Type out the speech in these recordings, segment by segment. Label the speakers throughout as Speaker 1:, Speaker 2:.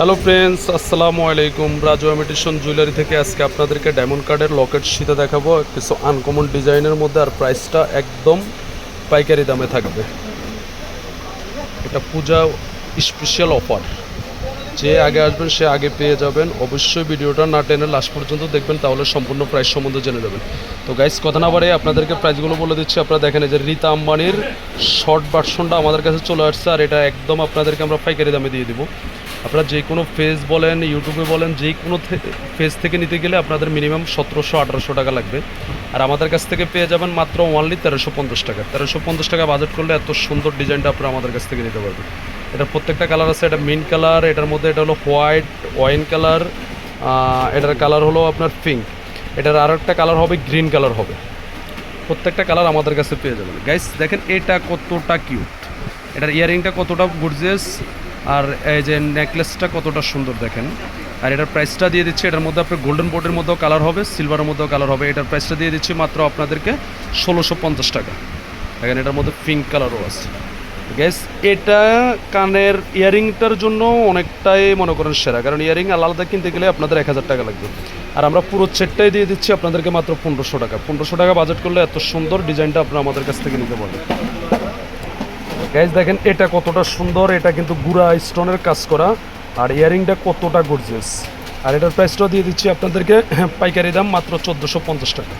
Speaker 1: Hello friends আসসালামু আলাইকুম Raju imitation jewellery থেকে আজকে আপনাদেরকে ডায়মন্ড কার্ডের লকেট শীতে দেখাবো। কিছু আনকমন ডিজাইনের মধ্যে আর প্রাইসটা একদম পাইকারি দামে থাকবে। এটা পূজা স্পেশাল অফার যে আগে আসবেন, সে আগে পেয়ে যাবেন। অবশ্যই ভিডিওটা না টেনে লাস্ট পর্যন্ত দেখবেন, তাহলে সম্পূর্ণ প্রাইস সম্বন্ধে জেনে যাবেন তো গাইস কথা না বাড়ে আপনাদেরকে প্রাইসগুলো বলে দিচ্ছি। আপনারা দেখেন যে রীতা আম্বানির শর্ট ভার্সনটা আমাদের কাছে চলে আসছে, আর এটা একদম আপনাদেরকে আমরা পাইকারি দামে দিয়ে দিব। আপনারা যে কোনো ফেস বলেন ইউটিউবে বলেন, যে কোনো ফেস থেকে নিতে গেলে আপনাদের মিনিমাম সতেরোশো, আঠারোশো টাকা লাগবে। আর আমাদের কাছ থেকে পেয়ে যাবেন মাত্র ওনলি তেরোশো পঞ্চাশ টাকা। তেরোশো পঞ্চাশ টাকা বাজেট করলে এত সুন্দর ডিজাইনটা আপনারা আমাদের কাছ থেকে নিতে পারবেন। এটার প্রত্যেকটা কালার আছে, এটা মিন কালার এটার মধ্যে এটা হলো হোয়াইট ওয়াইন কালার এটার কালার হলো আপনার পিঙ্ক এটার আর একটা কালার হবে গ্রিন কালার হবে। প্রত্যেকটা কালার আমাদের কাছে পেয়ে যাবেন। গাইস দেখেন এটা কতটা কিউট এটার ইয়ারিংটা কতটা গর্জিয়াস আর এই যে নেকলেসটা কতটা সুন্দর দেখেন। আর এটার প্রাইসটা দিয়ে দিচ্ছি, এটার মধ্যে আপনার গোল্ডেন বোর্ডের মধ্যেও কালার হবে সিলভারের মধ্যেও কালার হবে। এটার প্রাইসটা দিয়ে দিচ্ছি মাত্র আপনাদেরকে ষোলোশো পঞ্চাশ টাকা। দেখেন এটার মধ্যে পিঙ্ক কালারও আছে। গ্যাস এটা কানের ইয়ারিংটার জন্য অনেকটাই মনে করেন সেরা, কারণ ইয়ারিং আলাদা কিনতে গেলে আপনাদের এক হাজার টাকা লাগবে। আর আমরা পুরো সেটটাই দিয়ে দিচ্ছি আপনাদেরকে মাত্র পনেরোশো টাকা। পনেরোশো টাকা বাজেট করলে এত সুন্দর ডিজাইনটা আপনারা আমাদের কাছ থেকে নিতে পারবেন। গ্যাস দেখেন, এটা কতটা সুন্দর, এটা কিন্তু গুড়া স্টোনের কাজ করা, আর ইয়ারিংটা কতটা গর্জিয়াস আর এটার প্রাইসটাও দিয়ে দিচ্ছি আপনাদেরকে পাইকারি দাম মাত্র চোদ্দোশো পঞ্চাশ টাকা।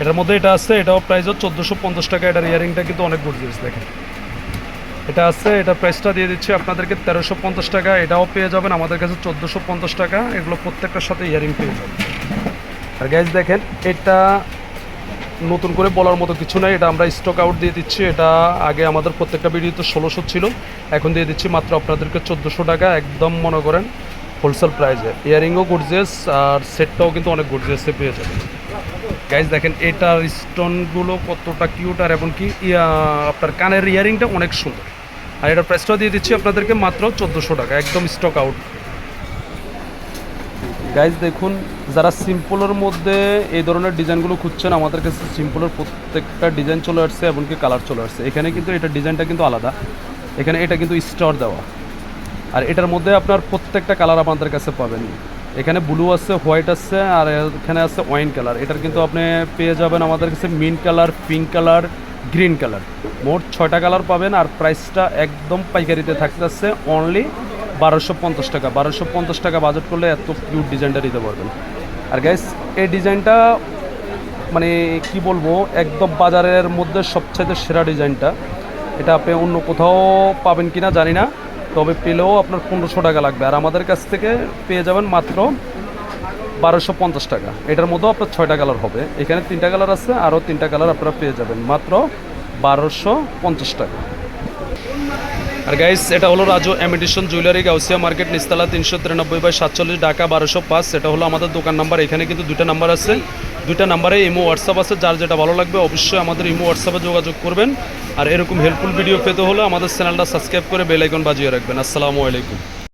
Speaker 1: এটার মধ্যে এটা আছে, এটাও প্রাইসও চোদ্দোশো পঞ্চাশ টাকা, এটার ইয়ারিংটা কিন্তু অনেক গর্জিয়াস দেখেন। এটা আছে, এটা প্রাইসটা দিয়ে দিচ্ছি আপনাদেরকে তেরোশো পঞ্চাশ টাকা, এটাও পেয়ে যাবেন আমাদের কাছে চোদ্দোশো পঞ্চাশ টাকা, এগুলো প্রত্যেকটার সাথে ইয়ারিং পেয়ে যাবেন। আর গ্যাস দেখেন, এটা নতুন করে বলার মতো কিছু নাই। এটা আমরা স্টক আউট দিয়ে দিচ্ছি। এটা আগে আমাদের প্রত্যেকটা ভিডিওতে ষোলোশো ছিল। এখন দিয়ে দিচ্ছি মাত্র আপনাদেরকে চোদ্দোশো টাকা। একদম মনে করেন হোলসেল প্রাইসে ইয়ারিংও গর্জিয়াস আর সেটটাও কিন্তু অনেক গর্জিয়াসে পেয়ে যাবেন। গাইজ দেখেন, এটার স্টোনগুলো কতটা কিউট আর এবং কি, ইয়া, আপনার কানের ইয়ারিংটা অনেক সুন্দর। আর এটার প্রাইসটাও দিয়ে দিচ্ছি আপনাদেরকে মাত্র চোদ্দোশো টাকা। একদম স্টক আউট গাইজ দেখুন, যারা সিম্পলের মধ্যে এই ধরনের ডিজাইনগুলো খুঁজছেন, আমাদের কাছে সিম্পলের প্রত্যেকটা ডিজাইন চলে আসছে, এমনকি কালার চলে আসছে। এখানে কিন্তু এটা ডিজাইনটা কিন্তু আলাদা। এখানে এটা কিন্তু স্টার দেওয়া। আর এটার মধ্যে আপনার প্রত্যেকটা কালার আমাদের কাছে পাবেন। এখানে ব্লু আছে হোয়াইট আছে, আর এখানে আছে ওয়াইন কালার এটার কিন্তু আপনি পেয়ে যাবেন আমাদের কাছে mint colour pink colour green colour মোট ছয়টা কালার পাবেন, আর প্রাইসটা একদম পাইকারিতে থাকতে থাকতেছে অনলি বারোশো পঞ্চাশ টাকা। বারোশো পঞ্চাশ টাকা বাজেট করলে এত কিউট ডিজাইনটা দিতে পারবেন। আর গ্যাস এই ডিজাইনটা মানে কি বলব, একদম বাজারের মধ্যে সবচাইতে সেরা ডিজাইনটা এটা আপনি অন্য কোথাও পাবেন কি না জানি না, তবে পেলেও আপনার পনেরোশো টাকা লাগবে। আর আমাদের কাছ থেকে পেয়ে যাবেন মাত্র বারোশো পঞ্চাশ টাকা। এটার মধ্যেও আপনার ছয়টা কালার হবে। এখানে তিনটা কালার আছে, আরও তিনটা কালার আপনারা পেয়ে যাবেন। মাত্র বারোশো পঞ্চাশ টাকা। আর গাইস এটা হলো Raju imitation jewellery Gausia market নিস্তালা তিনশো তিরানব্বই বাই সাতচল্লিশ, ঢাকা বারোশো পাঁচ। সেটা হলো আমাদের দোকান নাম্বার এখানে কিন্তু দুটা নাম্বার আছে। দুটা নাম্বারে ইমো হোয়াটসঅ্যাপ আছে। যার যেটা ভালো লাগবে অবশ্যই আমাদের ইমো হোয়াটসঅ্যাপে যোগাযোগ করবেন। আর এরকম হেল্পফুল ভিডিও পেতে হলে আমাদের চ্যানেলটা সাবস্ক্রাইব করে বেলাইকন বাজিয়ে রাখবেন। আসসালামু আলাইকুম।